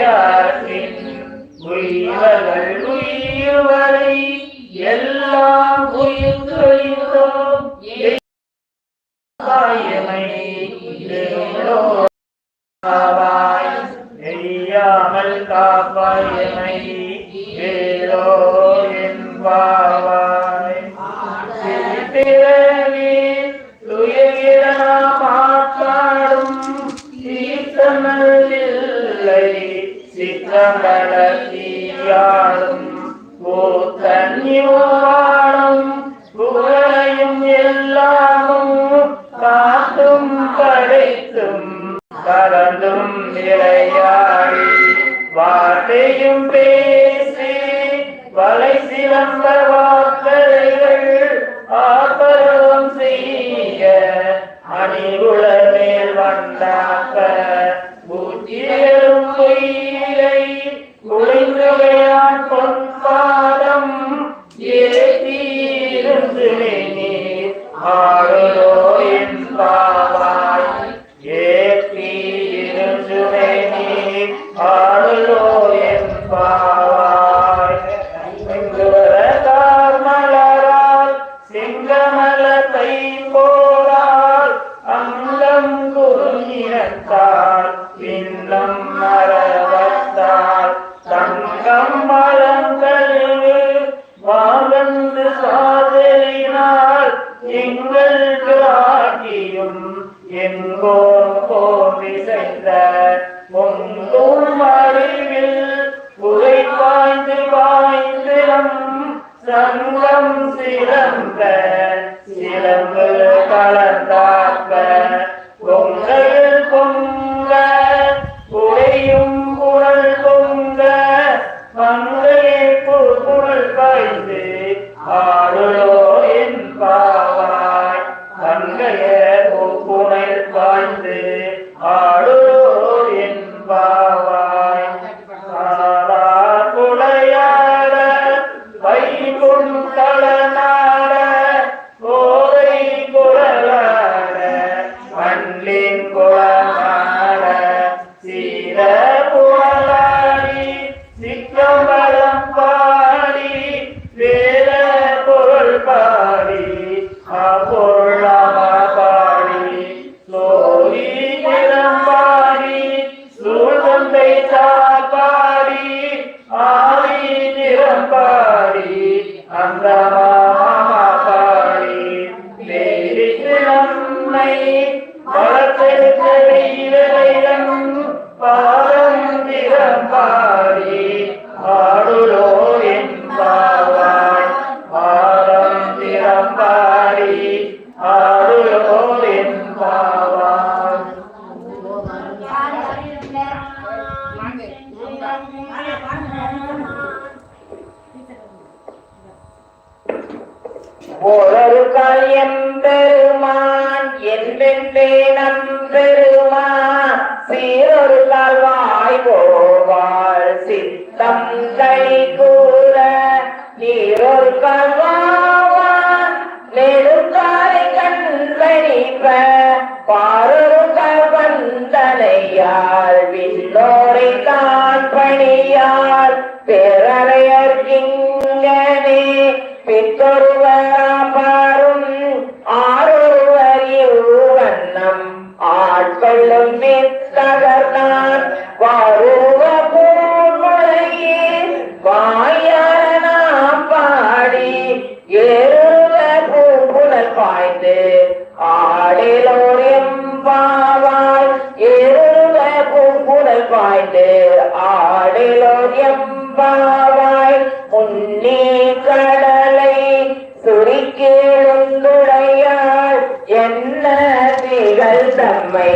யாற்றின் உயிர்கள் உயிர்வரை எல்லாம் உயிர் தொழிலும் காவாய் எய்யாமல் காப்பாயமை ஏதோ என்பாவாய் திருவி துயகிரணா மாற்றாடும் தீர்த்தமில்லை சித்தமல தீயாடும் புகழையும் எல்லாமும் காத்தும் படைத்தும் கலந்தும் விளையாடி வார்த்தையும் பேசி வலை சிறந்த வாக்கரைகள் ஆபரவம் செய்ய அணிகுல மேல் வந்தாக்க பூச்சியரும் பொய்யை குளிர்ந்துகையான் பொன்பாதம் ஏற்றிருந்து நீர் ஆளுதோ ஏற்றிருந்து நீர் ஆளுதோ மலரால் செங்கமலத்தை போரால் அங்கம் குறுநிறத்தால் சாதலினால் எங்கள் காட்டியும் எங்கோம் கோவி செய்த பொங்கும் அறிவில் புகை பாய்ந்து சங்கம் சிறந்த சிலம்பு கலந்தாக்க பொங்கல் பொங்க புகையும் குரல் பொங்க மங்கையை பாய்ந்து அந்த மாமா பாடி நம்மை வளர்த்தெடுத்த ஒரு கால் எம்பெருமான் என்றென்றே நம்பெருமான் சீரொரு கால்வாய் போவாள் சித்தம் கை கூற நீரொரு கால்வான் நெடுக்காலை கண்பணிப்ப பாரொரு கவந்தனையால் வில்லோரை தான் பணியால் பெற ஆட்கொள்ளும் மித்தகர்தான் வாருவ பூமுளையே வாயார நாம் பாடி ஏறுவ பூங்குழல் பாய்ந்து. ஆடிலோர் எம்பாவாய் ஏறுவ பூங்குழல் பாய்ந்து. ஆடிலோர் எம்பாவாய் முன்னே கடலை சுரிக்கேளுந்துடையாள் திகழ் தம்மை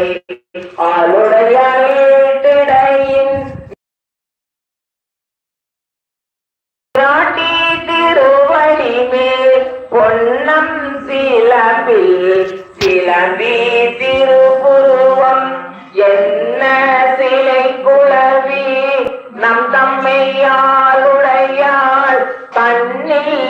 ஆளுடையாயிடையின் நாட்டி திருவடி மேல் பொன்னம் சிலம்பில் சிலம்பி திருபுருவம் என்ன சிலை குளவி நம் தம்மையாளுடையாள் கண்ணில்